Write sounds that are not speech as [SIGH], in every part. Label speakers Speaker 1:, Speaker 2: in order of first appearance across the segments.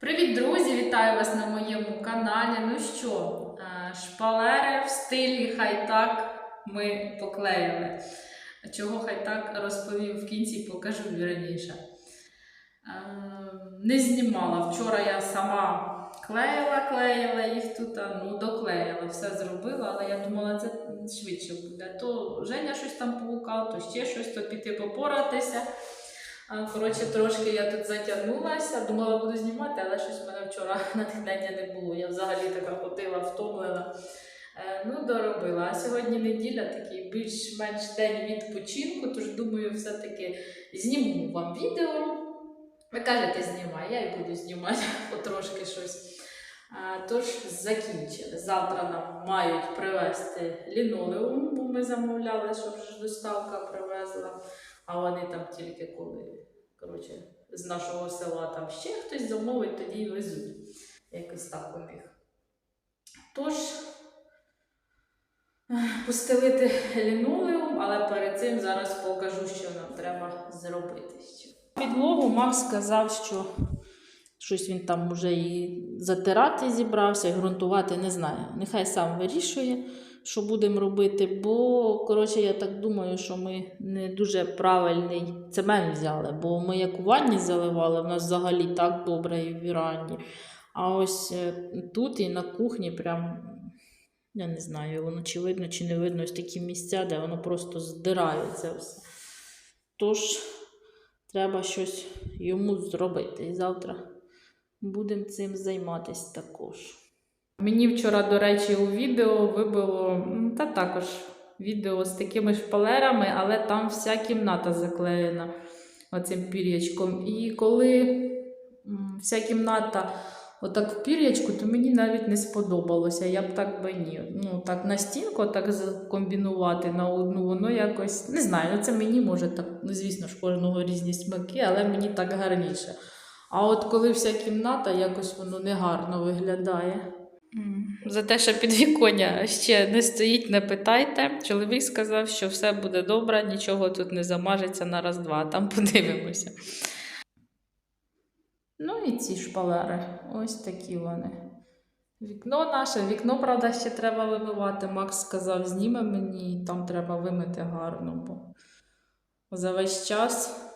Speaker 1: Привіт, друзі! Вітаю вас на моєму каналі. Ну що, е, шпалери в стилі хай-так ми поклеїли. Чого хай-так розповім в кінці, покажу раніше. Е, Не знімала. Вчора я сама клеїла, клеїла їх тут, ну доклеїла, все зробила, але я думала, це швидше буде. То Женя щось там погукав, то ще щось, то піти попоратися. Коротше, трошки я тут затягнулася, думала, буду знімати, але щось в мене вчора [LAUGHS] натхнення не було. Я взагалі така ходила, втомлена. Е, Ну, доробила. А сьогодні неділя, такий більш-менш день відпочинку, тож думаю, все-таки зніму вам відео. Ви кажете, знімай, я і буду знімати [LAUGHS] потрошки щось. Тож закінчили. Завтра нам мають привезти лінолеум, бо ми замовляли, щоб доставка привезла. А вони там тільки коли коротше, з нашого села там ще хтось замовить, тоді й везуть. Якось так у них. Тож, постелити лінолеум, але перед цим зараз покажу, що нам треба зробити. Підлогу Макс сказав, що щось він там уже і затирати зібрався, і ґрунтувати не знаю. Нехай сам вирішує що будемо робити, бо, коротше, я так думаю, що ми не дуже правильний цемент взяли, бо ми як у ванні заливали, в нас взагалі так добре і в віранні. А ось е, тут і на кухні прям, я не знаю, воно чи видно, чи не видно, ось такі місця, де воно просто здирається все. Тож, треба щось йому зробити. І завтра будемо цим займатися також. Мені вчора, до речі, у відео вибило та також відео з такими шпалерами, але там вся кімната заклеєна оцим пір'ячком. І коли вся кімната отак в пір'ячку, то мені навіть не сподобалося. Я б так би ні. Ну, так на стінку так комбінувати на одну, воно якось не знаю. Ну це мені може так, звісно ж, кожного різні смаки, але мені так гарніше. А от коли вся кімната, якось воно негарно виглядає. За те, що підвіконня ще не стоїть, не питайте. Чоловік сказав, що все буде добре, нічого тут не замажеться на раз-два, там подивимося. Ну і ці шпалери, ось такі вони. Вікно наше, вікно, правда, ще треба вимивати. Макс сказав, зніме мені, і там треба вимити гарно, бо за весь час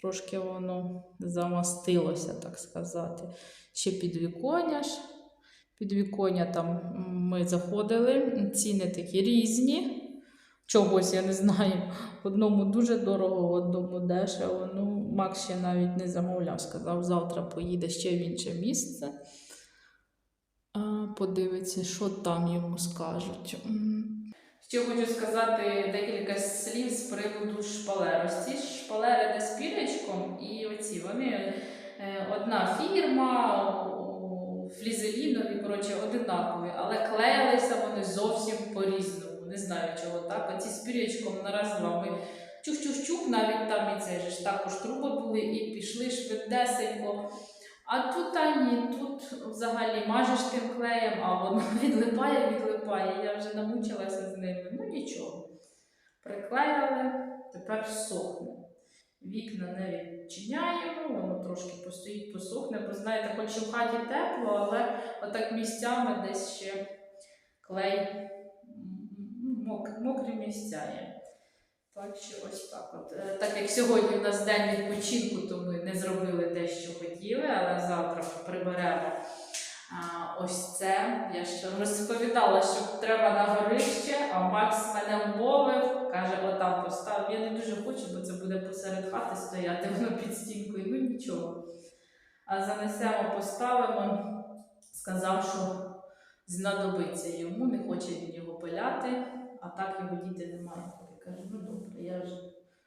Speaker 1: трошки воно замастилося, так сказати. Ще підвіконня ж. Підвіконня там ми заходили, ціни такі різні. Чогось я не знаю. В одному дуже дорого, одному дешево. Ну, Макс ще навіть не замовляв, сказав, завтра поїде ще в інше місце. Подивиться, що там йому скажуть. Ще хочу сказати декілька слів з приводу шпалер. Ці шпалери де з пірочком і оці вони е, одна фірма, флізелінові, коротше, одинакові, але клеїлися вони зовсім по-різному. Не знаю, чого так. Оці з пірячком на раз-два. Ми чух-чух-чух, навіть там і це ж також труби були і пішли швидесенько. А тут а ні, тут взагалі мажеш тим клеєм, а воно [LAUGHS] відлипає, відлипає. Я вже намучилася з ними. Ну нічого. Приклеїли, тепер сохне. Вікна не відчиняємо, воно трошки постоїть, посохне, бо знаєте, хоч в хаті тепло, але отак місцями десь ще клей мок- мокрі місця є. Так що ось так от. Е, Так як сьогодні у нас день відпочинку, то ми не зробили те, що хотіли, але завтра приберемо ось це. Я ще розповідала, що треба на горище, а Макс мене вмовив, каже, отам постав. Я не дуже хочу, бо це буде посеред хати стояти, [LAUGHS] воно під стінкою. Ну нічого. А занесемо, поставимо. Сказав, що знадобиться йому, не хоче він його пиляти, а так його діти немає. Кажу, ну добре, я вже.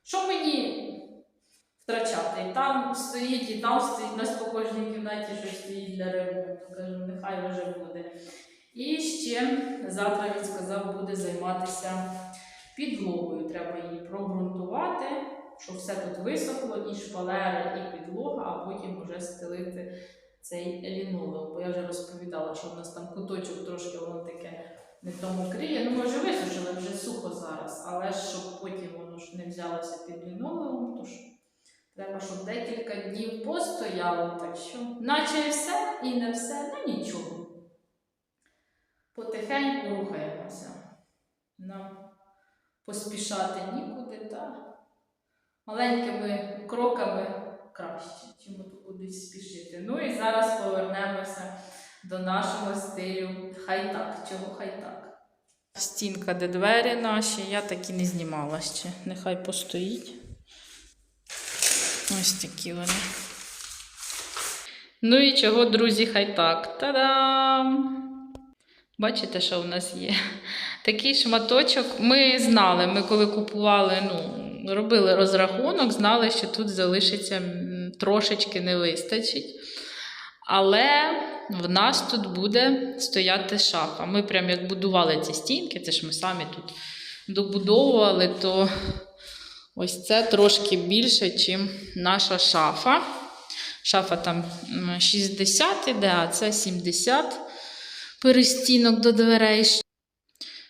Speaker 1: Що мені втрачати? І там стоїть, і там стоїть, у нас кімнаті щось стоїть для ремонту. Кажу, нехай вже буде. І ще завтра він сказав, буде займатися підлогою. Треба її прогрунтувати, щоб все тут висохло, і шпалери, і підлога, а потім вже стелити цей лінолеум. Бо я вже розповідала, що в нас там куточок трошки воно таке не тому кріє. Ну, ми вже висушили, вже сухо зараз, але щоб потім воно ж не взялося під лінолеум, тож Треба, щоб декілька днів постояло, так що, наче і все, і не все, ну нічого. Потихеньку рухаємося. Нам поспішати нікуди, та маленькими кроками краще, чим кудись спішити. Ну і зараз повернемося до нашого стилю хай так, чого хай так. Стінка, де двері наші, я так і не знімала ще. Нехай постоїть. Ось такі вони. Ну і чого, друзі, хай так. Та-дам! Бачите, що в нас є? Такий шматочок. Ми знали, ми коли купували, ну, робили розрахунок, знали, що тут залишиться трошечки не вистачить. Але в нас тут буде стояти шафа. Ми прям як будували ці стінки, це ж ми самі тут добудовували, то ось це трошки більше, ніж наша шафа. Шафа там 60 іде, а це 70 перестінок до дверей,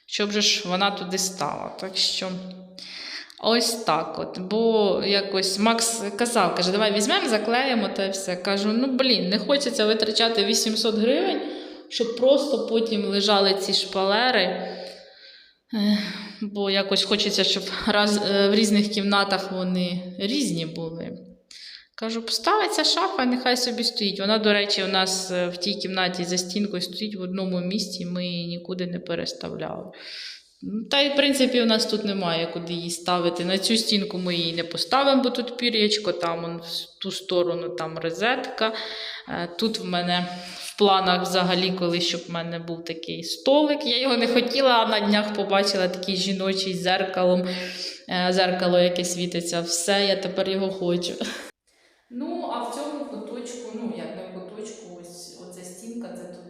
Speaker 1: щоб же ж вона туди стала. Так що ось так от. Бо якось Макс казав, каже, давай візьмемо, заклеїмо та все. Кажу, ну блін, не хочеться витрачати 800 гривень, щоб просто потім лежали ці шпалери. Бо якось хочеться, щоб раз, е, в різних кімнатах вони різні були. Кажу, поставиться шафа, нехай собі стоїть. Вона, до речі, у нас е, в тій кімнаті за стінкою стоїть в одному місці, ми її нікуди не переставляли. Ну, Та й, в принципі, у нас тут немає куди її ставити. На цю стінку ми її не поставимо, бо тут пір'ячко, там он, в ту сторону там розетка. Е, Тут в мене в планах взагалі, коли щоб в мене був такий столик. Я його не хотіла, а на днях побачила такий жіночий зеркалом, е, зеркало, яке світиться. Все, я тепер його хочу. Ну, а в цьому куточку, ну як не куточку, ось оця стінка, це тут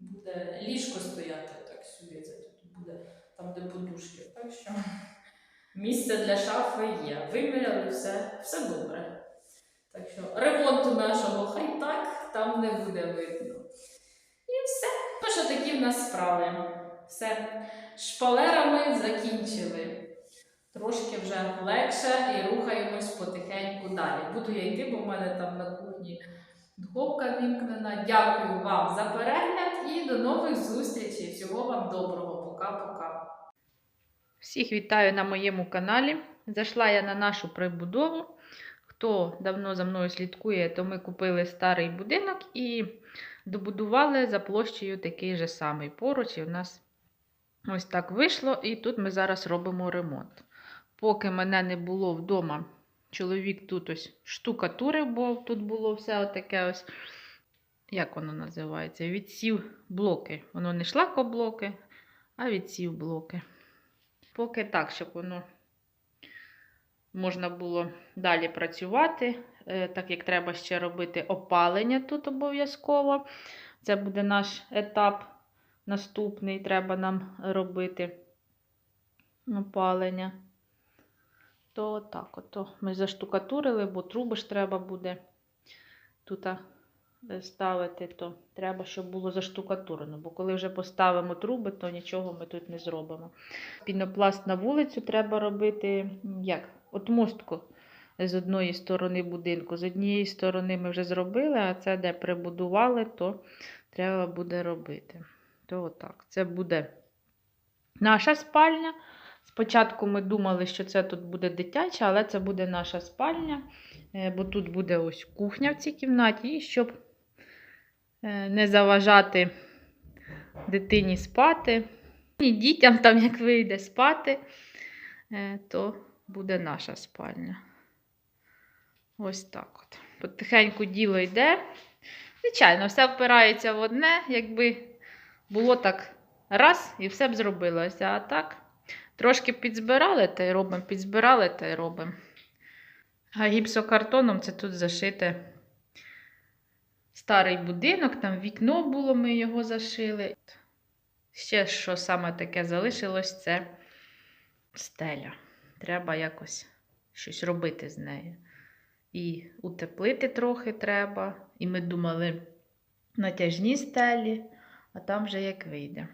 Speaker 1: буде ліжко стояти, так сюди, де подушки. Так що місце для шафи є. Виміряли все, все добре. Так що ремонту нашого хай так там не буде видно. І все. Що такі в нас справи. Все. Шпалерами закінчили. Трошки вже легше і рухаємось потихеньку далі. Буду я йти, бо в мене там на кухні духовка вімкнена. Дякую вам за перегляд і до нових зустрічей. Всього вам доброго. Пока-пока.
Speaker 2: Всіх вітаю на моєму каналі. Зайшла я на нашу прибудову. Хто давно за мною слідкує, то ми купили старий будинок і добудували за площею такий же самий. Поруч і у нас ось так вийшло, і тут ми зараз робимо ремонт. Поки мене не було вдома, чоловік тут ось штукатурив, бо тут було все отаке ось. Як воно називається? Відсів блоки. Воно не шлакоблоки, а відсів блоки. Поки так, щоб воно можна було далі працювати, е, так як треба ще робити опалення тут обов'язково. Це буде наш етап наступний, треба нам робити опалення. То так, ото ми заштукатурили, бо труби ж треба буде тут ставити, то треба, щоб було заштукатурено. Бо коли вже поставимо труби, то нічого ми тут не зробимо. Пінопласт на вулицю треба робити як? От мостку з одної сторони будинку. З однієї сторони ми вже зробили, а це де прибудували, то треба буде робити. То отак. Це буде наша спальня. Спочатку ми думали, що це тут буде дитяча, але це буде наша спальня, е, бо тут буде ось кухня в цій кімнаті, і щоб е, не заважати дитині спати, і дітям там, як вийде спати, е, то буде наша спальня. Ось так от. Потихеньку діло йде. Звичайно, все впирається в одне, якби було так раз і все б зробилося. А так, трошки підзбирали та й робимо, підзбирали та й робимо. А гіпсокартоном це тут зашите старий будинок, там вікно було, ми його зашили. Ще що саме таке залишилось, це стеля. Треба якось щось робити з нею. І утеплити трохи треба. І ми думали натяжні стелі, а там вже як вийде.